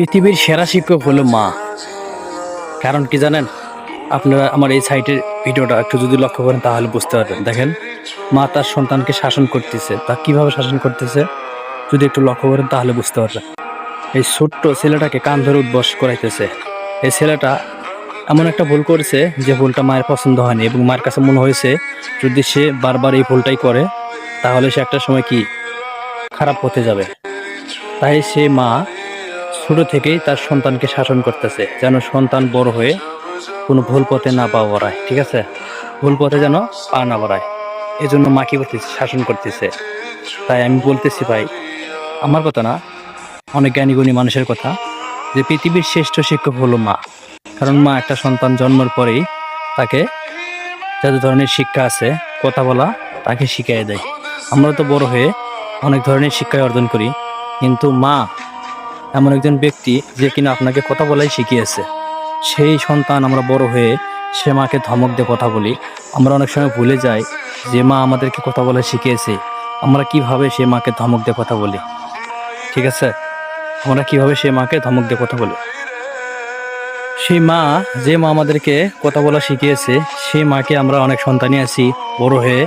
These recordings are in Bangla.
পৃথিবীর সেরা শিক্ষক হলো মা। কারণ কি জানেন? আপনারা আমার এই সাইটের ভিডিওটা একটু যদি লক্ষ্য করেন তাহলে বুঝতে পারবেন। দেখেন, মা তার সন্তানকে শাসন করতেছে। তা কীভাবে শাসন করতেছে? যদি একটু লক্ষ্য করেন তাহলে বুঝতে পারবেন। এই ছোট্ট ছেলেটাকে কান ধরে উদ্বস করাইতেছে। এই ছেলেটা এমন একটা ভুল করেছে যে ভুলটা মায়ের পছন্দ হয়নি এবং মায়ের কাছে মনে হয়েছে, যদি সে বারবার এই ভুলটাই করে, তাহলে সে একটা সময় কি? খারাপ হতে যাবে। তাই সে মা ছোট থেকেই তার সন্তানকে শাসন করতেছে, যেন সন্তান বড় হয়ে কোনো ভুল পথে না পা বাড়ায়, ঠিক আছে? ভুল পথে যেন পা না বাড়ায়। এই জন্য মা কি করতেছে? শাসন করতেছে। তাই আমি বলতেছি, ভাই, আমার কথা না, অনেক জ্ঞানীগুণী মানুষের কথা, যে পৃথিবীর শ্রেষ্ঠ শিক্ষক হলো মা। কারণ মা একটা সন্তান জন্মের পরেই তাকে যত ধরনের শিক্ষা আছে, কথা বলা, তাকে শিখিয়ে দেয়। আমরা তো বড় হয়ে অনেক ধরনের শিক্ষা অর্জন করি, কিন্তু মা এমন একজন ব্যক্তি যে কিনা আপনাকে কথা বলাই শিখিয়েছে। সেই সন্তান আমরা বড় হয়ে সে মাকে ধমক দিয়ে কথা বলি। আমরা অনেক সময় ভুলে যাই যে মা আমাদেরকে কথা বলা শিখিয়েছে। আমরা কীভাবে সে মাকে ধমক দিয়ে কথা বলি? ঠিক আছে? আমরা কীভাবে সে মাকে ধমক দিয়ে কথা বলি? সেই মা, যে মা আমাদেরকে কথা বলা শিখিয়েছে সেই মাকে আমরা অনেক সন্তানই আছি, বড় হয়ে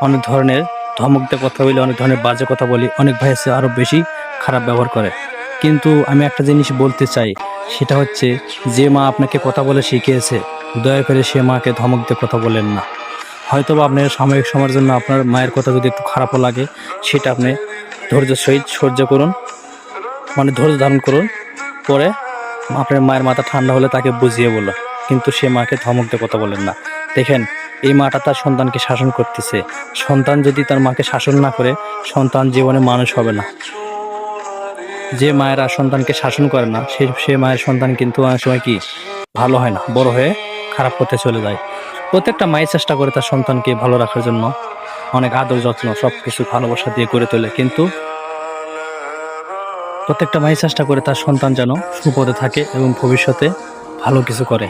অনেক ধরনের ধমক দিয়ে কথা বলি, অনেক ধরনের বাজে কথা বলি, অনেক ভাই আছে আরও বেশি খারাপ ব্যবহার করে। কিন্তু আমি একটা জিনিস বলতে চাই, সেটা হচ্ছে যে মা আপনাকে কথা বলে শিখিয়েছে, দয়া করে সে মাকে ধমক দিয়ে কথা বলেন না। হয়তো বা আপনার সাময়িক সময়ের জন্য আপনার মায়ের কথা যদি একটু খারাপও লাগে, সেটা আপনি ধৈর্যের সহিত সহ্য করুন মানে ধৈর্য ধারণ করুন, পরে আপনার মায়ের মাথা ঠান্ডা হলে তাকে বুঝিয়ে বলো কিন্তু সে মাকে ধমক দিয়ে কথা বলেন না। দেখেন, এই মাটা তার সন্তানকে শাসন করতেছে। সন্তান যদি তার মাকে শাসন না করে, সন্তান জীবনে মানুষ হবে না। যে মায়েরা সন্তানকে শাসন করে না, সে সে মায়ের সন্তান কিন্তু অনেক সময় কি ভালো হয় না, বড় হয়ে খারাপ পথে চলে যায়। প্রত্যেকটা মায়ের চেষ্টা করে তার সন্তানকে ভালো রাখার জন্য অনেক আদর যত্ন সব কিছু ভালোবাসা দিয়ে করে তোলে, কিন্তু প্রত্যেকটা মাই চেষ্টা করে তার সন্তান যেন সুপদে থাকে এবং ভবিষ্যতে ভালো কিছু করে।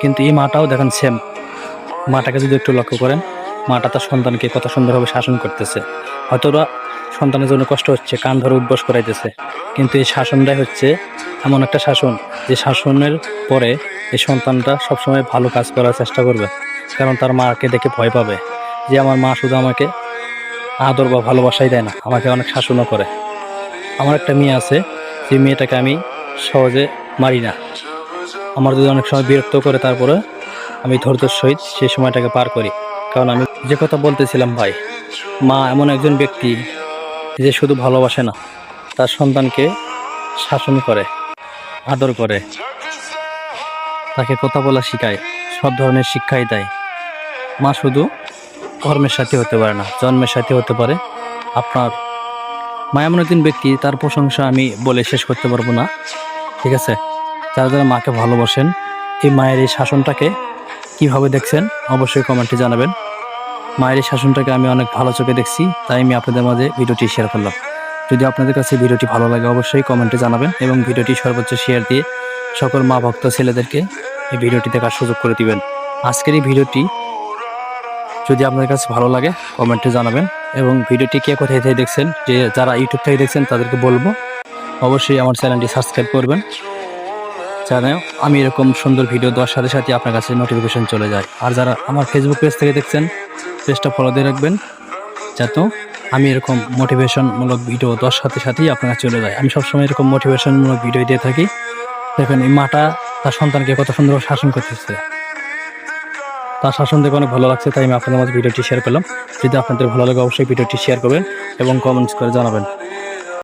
কিন্তু এই মাটাও দেখেন সেম মাটাকে যদি একটু লক্ষ্য করেন, মাটা তার সন্তানকে কত সুন্দরভাবে শাসন করতেছে। হয়তো সন্তানের জন্য কষ্ট হচ্ছে, কান ধরে উদ্বাস করাইতেছে। কিন্তু এই শাসনটাই হচ্ছে এমন একটা শাসন, যে শাসনের পরে এই সন্তানটা সবসময় ভালো কাজ করার চেষ্টা করবে, কারণ তার মাকে দেখে ভয় পাবে, যে আমার মা শুধু আমাকে আদর বা ভালোবাসাই দেয় না, আমাকে অনেক শাসনও করে। আমার একটা মেয়ে আছে, যে মেয়েটাকে আমি সহজে মারি না। আমার যদি অনেক সময় বিরক্ত করে, তারপরে আমি ধৈর্যের সহিত সেই সময়টাকে পার করি। কারণ আমি যে কথা বলতেছিলাম, ভাই, মা এমন একজন ব্যক্তি যে শুধু ভালোবাসে না, তার সন্তানকে শাসন করে, আদর করে। তাকে কথা বলা শিখায়, সব ধরনের শিক্ষাই দেয়। মা শুধু কর্মের সাথে হতে পারে না, জন্মের সাথে হতে পারে। আপনার মা এমন ব্যক্তি, তার প্রশংসা আমি বলে শেষ করতে পারব না, ঠিক আছে? যারা যারা মাকে ভালোবাসেন, এই মায়ের এই শাসনটাকে কীভাবে দেখছেন, অবশ্যই কমেন্টে জানাবেন। মায়ের শাসনটাকে আমি অনেক ভালো চোখে দেখছি, তাই আমি আপনাদের মাঝে ভিডিওটি শেয়ার করলাম। যদি আপনাদের কাছে ভিডিওটি ভালো লাগে, অবশ্যই কমেন্টে জানাবেন এবং ভিডিওটি সর্বোচ্চ শেয়ার দিয়ে সকল মা ভক্ত ছেলেদেরকে এই ভিডিওটি দেখার সুযোগ করে দিবেন। আজকের এই ভিডিওটি যদি আপনার কাছে ভালো লাগে কমেন্টে জানাবেন এবং ভিডিওটি কে কোথায় থেকে দেখছেন, যে যারা ইউটিউব থেকে দেখছেন তাদেরকে বলব, অবশ্যই আমার চ্যানেলটি সাবস্ক্রাইব করবেন। যেন আমি এরকম সুন্দর ভিডিও দেওয়ার সাথে সাথে আপনার কাছে নোটিফিকেশন চলে যায়। আর যারা আমার ফেসবুক পেজ থেকে দেখছেন পেজটা ফলো দিয়ে রাখবেন, যাতে আমি এরকম মোটিভেশনমূলক ভিডিও দেওয়ার সাথে সাথেই আপনার কাছে চলে যায়। আমি সবসময় এরকম মোটিভেশনমূলক ভিডিও দিয়ে থাকি। দেখেন, এই মাটা তার সন্তানকে কত সুন্দর শাসন করতেছে। তার শাসন দেখে অনেক ভালো লাগছে, তাই আমি আপনাদের মাঝে ভিডিওটি শেয়ার করলাম। যদি আপনাদের ভালো লাগে, অবশ্যই ভিডিওটি শেয়ার করবেন এবং কমেন্টস করে জানাবেন।